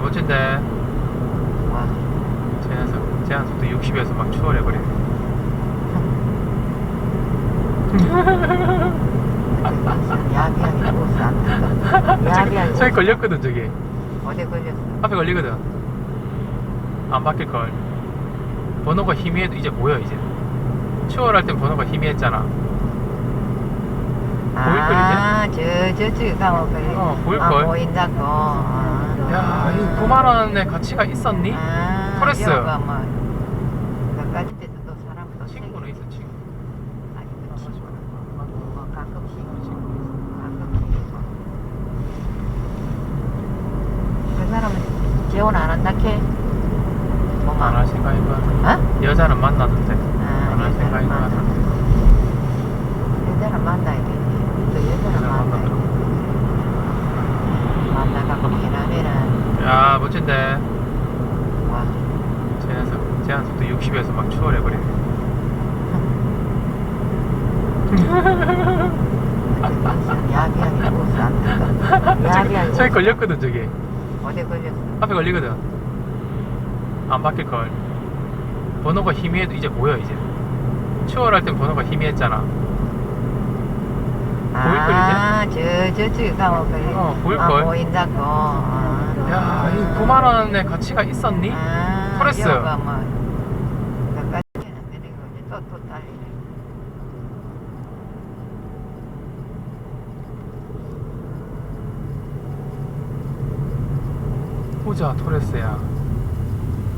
와 멋진데 와 제한속 제한속도 60에서 막 추월해버리네 저기 걸렸거든 저기 어디 걸렸어? 앞에 걸리거든 안 바뀔걸 번호가 희미해도 이제 보여 이제 추월할 땐 번호가 희미했잖아 보일걸 이제? 아저저쪽에 어 보일걸 아, 보인다고 어. 야, 이 9만 원의 가치가 있었니? 아. 여기가 뭐, 그까지 때도 또 사람 또 친구는. 있어 친구 아니, 그 친구는 뭐, 뭐 가끔씩, 친구 가끔씩. 그 사람은 재혼 안 한다 캐? 뭐만. 안할 생각인 것 같아 어? 여자는 만나던데 아, 안 할 생각인 것 같아 여자는 만나야 되지. 또 여자는 여자는 만나야 돼. 만나갖고 미나미는 야 멋진데 와. 제한속 제한속도 60에서 막 추월해 버리네 야비하게 버스 안 뜬다. 야비하게 저기, 저기 버스. 걸렸거든 저기 어디 걸렸어? 앞에 걸리거든 안 바뀔걸 번호가 희미해도 이제 보여 이제 추월할 땐 번호가 희미했잖아 보일걸, 아, 저, 저쪽에 가면 그래. 어, 보일걸. 아, 보인다고. 아, 야, 이 9만원의 가치가 있었니? 아, 토레스. 여기가 뭐, 그까지는 내리고 이제 또, 또 달리네. 보자 토레스야